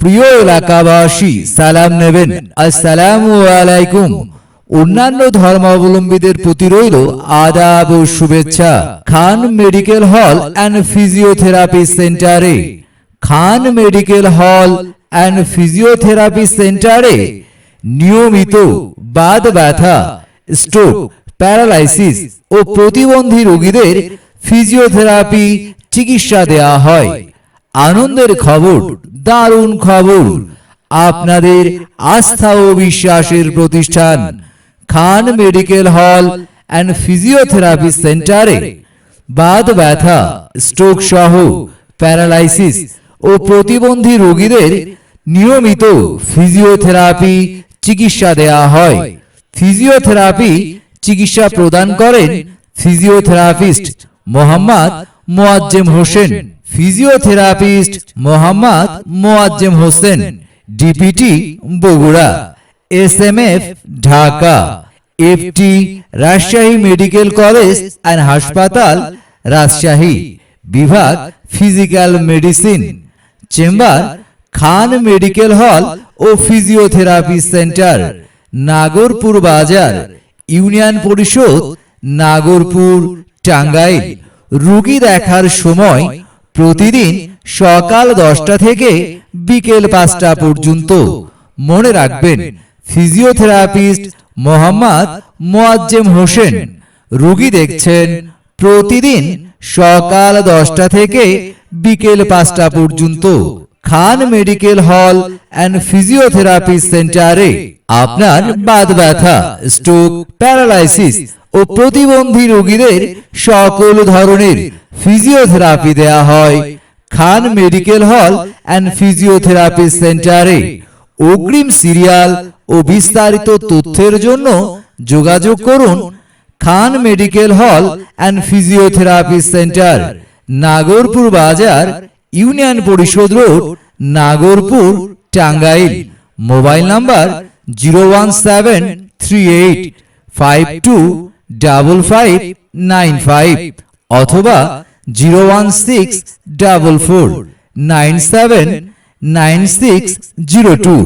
প্রিয় এলাকাবাসী, সালাম নেবেন। আসসালামু আলাইকুম। অন্যান্য ধর্মাবলম্বীদের প্রতি রইল আদাব ও শুভেচ্ছা। Khan medical hall and physiotherapy সেন্টারে। Khan medical hall and physiotherapy সেন্টারে নিয়মিত বাদ ব্যথা, স্ট্রোক, প্যারালাইসিস ও প্রতিবন্ধী রোগীদের ফিজিওথেরাপি চিকিৎসা দেওয়া হয়। আনন্দের খবর দারুণ খবর। আপনাদের আস্থা ও বিশ্বাসের প্রতিষ্ঠান Khan medical hall and physiotherapy সেন্টারে। বাদ ব্যথা, স্ট্রোক সহ প্যারালাইসিস ও প্রতিবন্ধী রোগীদের নিয়মিত ফিজিওথেরাপি চিকিৎসা দেওয়া হয়। ফিজিওথেরাপি চিকিৎসা প্রদান করেন physiotherapist Mohammad Moazzem Hossain. Physiotherapist Mohammad Moazzem Hossain DPT Bogura S M F Dhaka FT Rajshahi medical college and হাসপাতাল রাজশাহী, বিভাগ physical medicine, chamber Khan medical hall ও ফিজিওথেরাপি সেন্টার, নাগরপুর বাজার, ইউনিয়ন পরিষদ, নাগরপুর, টাঙ্গাইল। রুগী দেখার সময় প্রতিদিন সকাল দশটা থেকে বিকেল পাঁচটা পর্যন্ত। মনে রাখবেন ফিজিওথেরাপিস্ট মোহাম্মদ মোয়াজ্জেম হোসেন। রুগী দেখছেন প্রতিদিন সকাল দশটা থেকে বিকেল পাঁচটা পর্যন্ত। Khan medical hall and physiotherapy সেন্টারে আপনার বাদ ব্যথা স্ট্রোক প্যারালাইসিস ও প্রতিবন্ধী রোগীদের সকল ধরনের ফিজিওথেরাপি দেয়া হয়। Khan medical hall and physiotherapy সেন্টারে অগ্রিম সিরিয়াল ও বিস্তারিত তথ্যের জন্য যোগাযোগ করুন Khan medical hall and physiotherapy centre Nagarpur Bazar, union Parishad road, Nagarpur, Tangail. Mobile number zero one seven three eight five two double five nine five অথবা zero one six double four nine seven nine six zero two